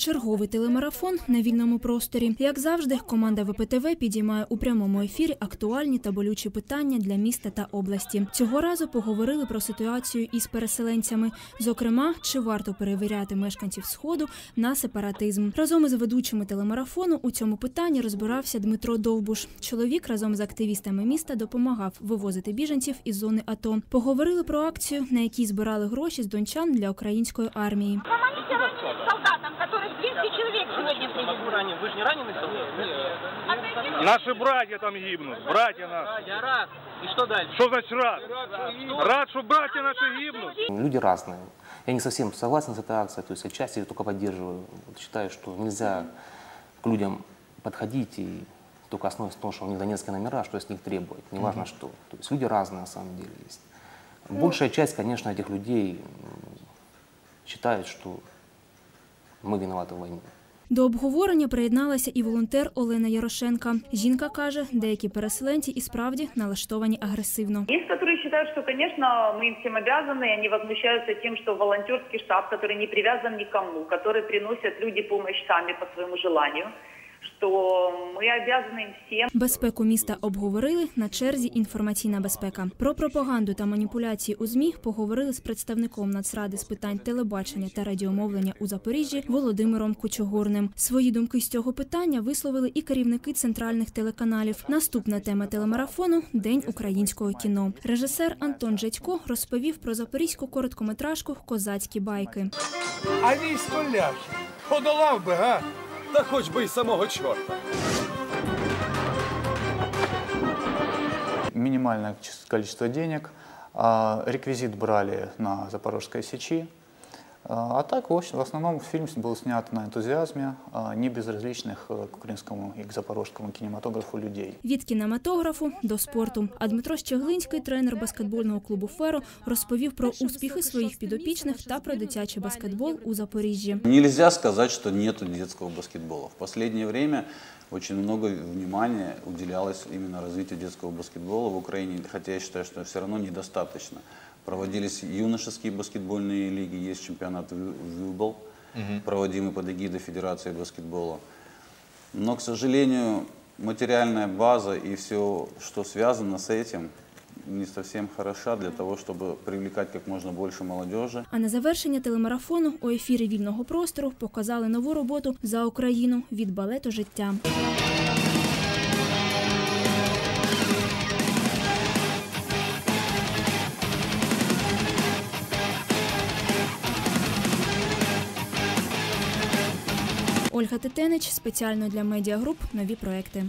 Черговий телемарафон на вільному просторі. Як завжди, команда ВПТВ підіймає у прямому ефірі актуальні та болючі питання для міста та області. Цього разу поговорили про ситуацію із переселенцями. Зокрема, чи варто перевіряти мешканців сходу на сепаратизм. Разом із ведучими телемарафону у цьому питанні розбирався Дмитро Довбуш. Чоловік разом з активістами міста допомагав вивозити біженців із зони АТО. Поговорили про акцію, на якій збирали гроші з дончан для української армії. Сегодня У нас привезли. ранен. Вы же не раненый солдат? Отойдите. Наши братья там гибнут, братья наши. Я рад. И что дальше? Что значит рад? Рад, что братья наши гибнут. Люди разные. Я не совсем согласен с этой акцией, то есть отчасти ее только поддерживаю. Считаю, что нельзя к людям подходить и только основываясь на том, что у них донецкие номера, что с них требовать, неважно что. То есть люди разные на самом деле есть. Большая часть, конечно, этих людей считает, что мы виноваты в войне. До обговорення приєдналася і волонтер Олена Ярошенка. Жінка каже, деякі переселенці і справді налаштовані агресивно. Есть, которые считают, что, конечно, мы им всем обязаны, и они возмущаются тем, что волонтерский штаб, который не привязан никому, который приносят люди помощь сами по своему желанию, что мы обязаны им всем. Безпеку міста обговорили на черзі інформаційна безпека. Про пропаганду та маніпуляції у змі поговорили з представником Нацради з питань телебачення та радіомовлення у Запоріжжі Володимиром Кучугурним. Свої думки з цього питання висловили і керівники центральних телеканалів. Наступна тема телемарафону День українського кіно. Режисер Антон Жедько розповів про запорізьку короткометражку Козацькі байки. А військо ляже. Подолав би, га? Та хоч би й самого чорта. минимальное количество денег. А, Реквизит брали на Запорожской сечи. А а так, в общем, в основном фильм был снят на энтузиазме, а, не безразличных э, к украинскому и к запорожскому кинематографу людей. Від кінематографу до спорту. А Дмитро Щеглинський, тренер баскетбольного клубу Феро, розповів про успіхи своїх підопічних та про дитячий баскетбол у Запоріжжі. Нельзя сказать, что нет детского баскетбола. В последнее время очень много внимания уделялось именно развитию детского баскетбола в Украине, хотя я считаю, что все равно недостаточно. Проводились юношеские баскетбольные лиги, есть чемпионат Вю- ВЮБЛ, проводимый под эгидой Федерации баскетбола. Но, к сожалению, материальная база и все, что связано с этим, не совсем хороша для того, чтобы привлекать как можно больше молодежи. А на завершення телемарафону у ефірі вільного простору показали нову роботу за Україну від балету життя. Ольга Тетенич спеціально для медіагруп нові проекти.